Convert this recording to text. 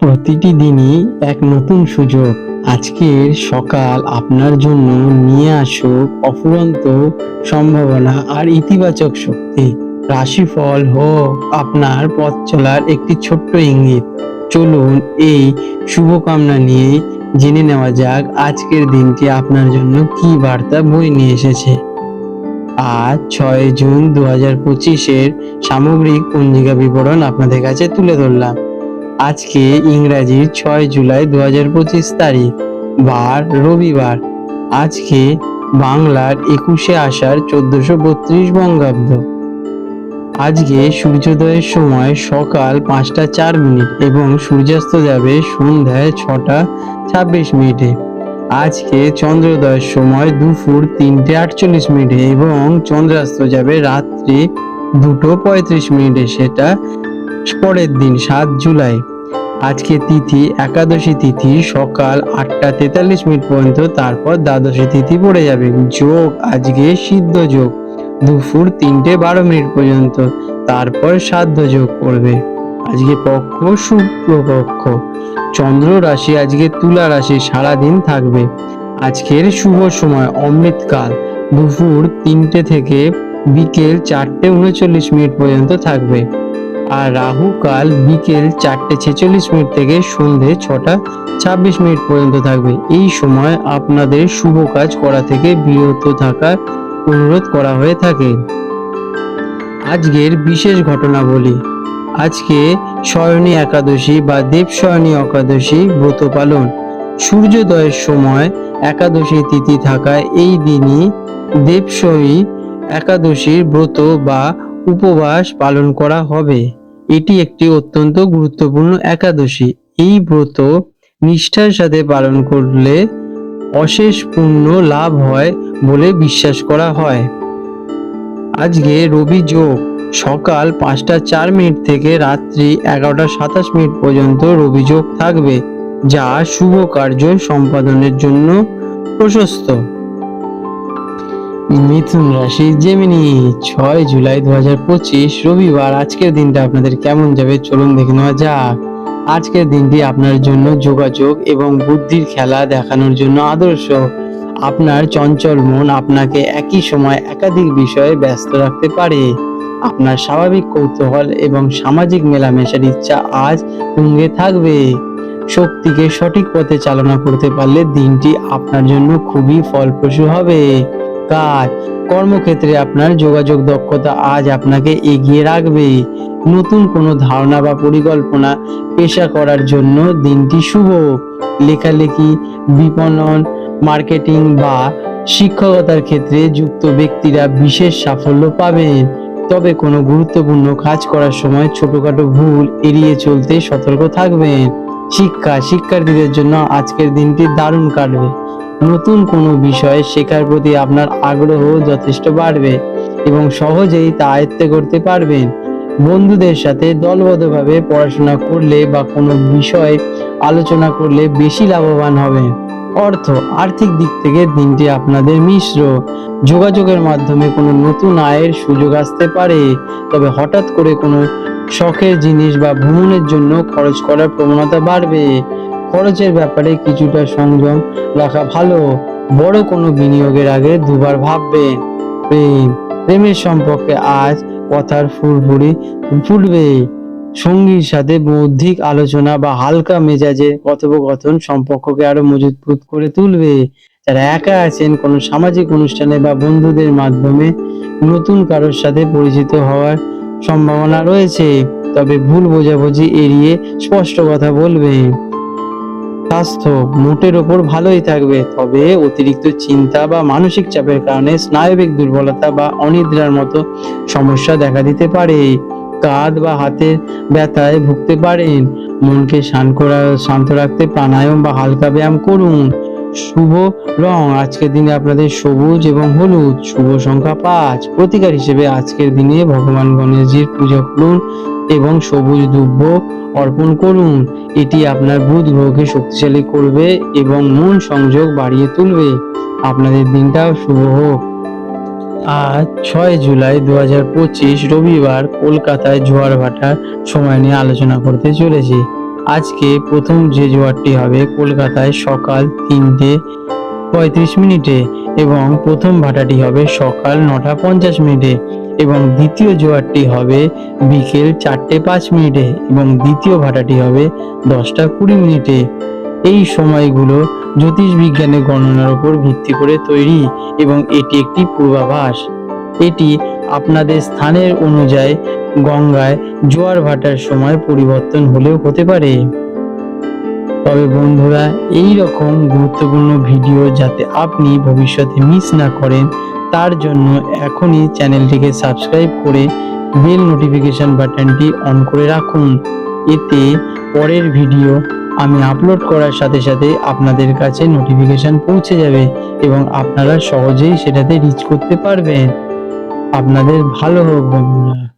প্রতিটি দিনই এক নতুন সুযোগ। আজকের সকাল আপনার জন্য নিয়ে আসুক অফুরন্ত সম্ভাবনা আর ইতিবাচক শক্তি। রাশিফল হোক আপনার পথ চলার একটি ছোট্ট ইঙ্গিত। চলুন এই শুভকামনা নিয়ে জেনে নেওয়া যাক আজকের দিনটি আপনার জন্য কি বার্তা বই নিয়ে এসেছে। আজ ছয় জুন দু হাজার পঁচিশের সামগ্রিক পঞ্জিকা বিবরণ আপনাদের কাছে তুলে ধরলাম। আজকে ইংরাজির ছয় জুলাই দু হাজার পঁচিশ তারিখ, বার রবিবার। আজকে বাংলার একুশে আষাঢ় চোদ্দশো বত্রিশ বঙ্গাব্দ। আজকে সূর্যোদয়ের সময় সকাল পাঁচটা চার মিনিট এবং সূর্যাস্ত যাবে সন্ধ্যায় ছটা ছাব্বিশ মিনিটে। আজকে চন্দ্রোদয়ের সময় দুপুর তিনটে আটচল্লিশ মিনিটে এবং চন্দ্রাস্ত যাবে রাত্রি দুটো পঁয়ত্রিশ মিনিটে। সেটা পরের দিন সাত জুলাই। আজকে তিথি, একাদশী তিথি, সকাল আটটা তেতাল্লিশ মিনিট পর্যন্ত, তারপর দ্বাদশী তিথি পড়ে যাবে। যোগ, আজকে সিদ্ধ যোগ। দুপুর তিনটে বারো মিনিট পর্যন্ত, তারপর সাধ্য যোগ পড়বে আজকে পক্ষ শুক্রপক্ষ চন্দ্র রাশি, আজকে তুলা রাশি, সারাদিন থাকবে। আজকের শুভ সময়, অমৃতকাল। দুপুর তিনটে থেকে বিকেল চারটে উনচল্লিশ মিনিট পর্যন্ত থাকবে। আর রাহু কাল বিকেল চারটে ছেচল্লিশ মিনিট থেকে সন্ধে ছটা ছাব্বিশ মিনিট পর্যন্ত থাকবে। এই সময় আপনাদের শুভ কাজ করা থেকে বিরত থাকার অনুরোধ করা হয়ে থাকে। আজকের বিশেষ ঘটনা বলি আজকে শয়নী একাদশী বা দেব দেবশয়নী একাদশী ব্রত পালন। সূর্যোদয়ের সময় একাদশী তিথি থাকায় এই দিনই দেবশয়ী একাদশীর ব্রত বা উপবাস পালন করা হবে। এটি একটি অত্যন্ত গুরুত্বপূর্ণ একাদশী। এই ব্রত নিষ্ঠার সাথে পালন করলে অশেষ পুণ্য লাভ হয় বলে বিশ্বাস করা হয়। আজকে রবি যোগ, সকাল পাঁচটা চার মিনিট থেকে রাত্রি এগারোটা সাতাশ মিনিট পর্যন্ত রবি যোগ থাকবে, যা শুভ কার্য সম্পাদনের জন্য প্রশস্ত। মিথুন রাশি জেমিনি ছয় জুলাই দু হাজার পঁচিশ, রবিবার। আজকের দিনটা আপনাদের কেমন যাবে? চলুন দেখে নেওয়া যাক। আজকের দিনটি আপনার জন্য যোগাযোগ এবং বুদ্ধির খেলা দেখানোর জন্য আদর্শ। আপনার চঞ্চল মন আপনাকে একই সময় একাধিক বিষয়ে ব্যস্ত রাখতে পারে। আপনার স্বাভাবিক কৌতূহল এবং সামাজিক মেলামেশার ইচ্ছা আজ তুঙ্গে থাকবে। শক্তিকে সঠিক পথে চালনা করতে পারলে দিনটি আপনার জন্য খুবই ফলপ্রসূ হবে। কাজ কর্মক্ষেত্রে আপনার যোগাযোগ দক্ষতা আজ আপনাকে এগিয়ে রাখবে। নতুন কোনো ধারণা বা পরিকল্পনা পেশা করার জন্য দিনটি শুভ। লেখালেখি, বিপণন, মার্কেটিং বা শিক্ষকতার ক্ষেত্রে যুক্ত ব্যক্তিরা বিশেষ সাফল্য পাবেন। তবে কোনো গুরুত্বপূর্ণ কাজ করার সময় ছোটখাটো ভুল এড়িয়ে চলতে সতর্ক থাকবেন। শিক্ষা, শিক্ষার্থীদের জন্য আজকের দিনটি দারুণ কাটবে। নতুন কোনো বিষয় শেখার প্রতি আপনার আগ্রহ যথেষ্ট বাড়বে এবং সহজেই তা আয়ত্তে করতে পারবেন। বন্ধুদের সাথে দলবদ্ধভাবে পড়াশোনা করলে বা কোনো বিষয় আলোচনা করলে বেশি লাভবান হবেন অর্থ, আর্থিক দিক থেকে দিনটি আপনাদের মিশ্র। যোগাযোগের মাধ্যমে কোনো নতুন আয়ের সুযোগ আসতে পারে, তবে হঠাৎ করে কোনো শখের জিনিস বা ভ্রমণের জন্য খরচ করার প্রবণতা বাড়বে। খরচের ব্যাপারে কিছুটা সংযম রাখা ভালো। বড় কোনো বিনিয়োগের আগে দুবার ভাববেন প্রেম, প্রেমের সম্পর্কে আজ কথার ফুরফুরি ফুটবে। সঙ্গীর সাথে বৌদ্ধিক আলোচনা বা হালকা মেজাজে কথোপকথন সম্পর্ককে আরও মজবুত করে তুলবে। যারা একা আছেন কোনো সামাজিক অনুষ্ঠানে বা বন্ধুদের মাধ্যমে নতুন কারোর সাথে পরিচিত হওয়ার সম্ভাবনা রয়েছে। তবে ভুল বোঝাবুঝি এড়িয়ে স্পষ্ট কথা বলবেন স্বাস্থ্য মোটের ওপর ভালোই থাকবে, তবে অতিরিক্ত চিন্তা বা মানসিক চাপের কারণে স্নায়বিক দুর্বলতা বা অনিদ্রার মতো সমস্যা দেখা দিতে পারে। কাঁধ বা হাতের ব্যথায় ভুগতে পারেন। মনকে শান্ত করা, শান্ত রাখতে প্রাণায়াম বা হালকা ব্যায়াম করুন। শুভ রং। আজকের দিনে আপনাদের সবুজ এবং হলুদ। শুভ সংখ্যা পাঁচ। প্রতিকার হিসেবে আজকের দিনে ভগবান গণেশজির পূজা করুন এবং সবুজ দুব্য অর্পণ করুন। এটি আপনার বুধ গ্রহকে শক্তিশালী করবে এবং মন সংযোগ বাড়িয়ে তুলবে। আপনাদের দিনটাও শুভ হোক। আজ ছয় জুলাই দু পঁচিশ রবিবার কলকাতায় জোয়ার ভাটার সময় নিয়ে আলোচনা করতে চলেছি। আজকে প্রথম যে জোয়ারটি হবে কলকাতায় সকাল তিনটে পঁয়ত্রিশ মিনিটে এবং প্রথম ভাটাটি হবে সকাল নটা পঞ্চাশ মিনিটে এবং দ্বিতীয় জোয়ারটি হবে বিকেল চারটে পাঁচ মিনিটে এবং দ্বিতীয় ভাটাটি হবে দশটা কুড়ি মিনিটে। এই সময়গুলো জ্যোতিষ বিজ্ঞানের গণনার উপর ভিত্তি করে তৈরি এবং এটি একটি পূর্বাভাস। এটি আপনাদের স্থানের অনুযায়ী গঙ্গায় জোয়ার ভাটার সময় পরিবর্তন হলেও হতে পারে। তবে বন্ধুরা এই রকম গুরুত্বপূর্ণ ভিডিও যাতে আপনি ভবিষ্যতে মিস না করেন, তার জন্য এখনই চ্যানেলটিকে সাবস্ক্রাইব করে বেল নোটিফিকেশন বাটনটি অন করে রাখুন। এতে পরের ভিডিও আমি আপলোড করার সাথে সাথে আপনাদের কাছে নোটিফিকেশন পৌঁছে যাবে এবং আপনারা সহজেই সেটাতে রিচ করতে পারবেন। আপনাদের ভালো হোক বন্ধুরা।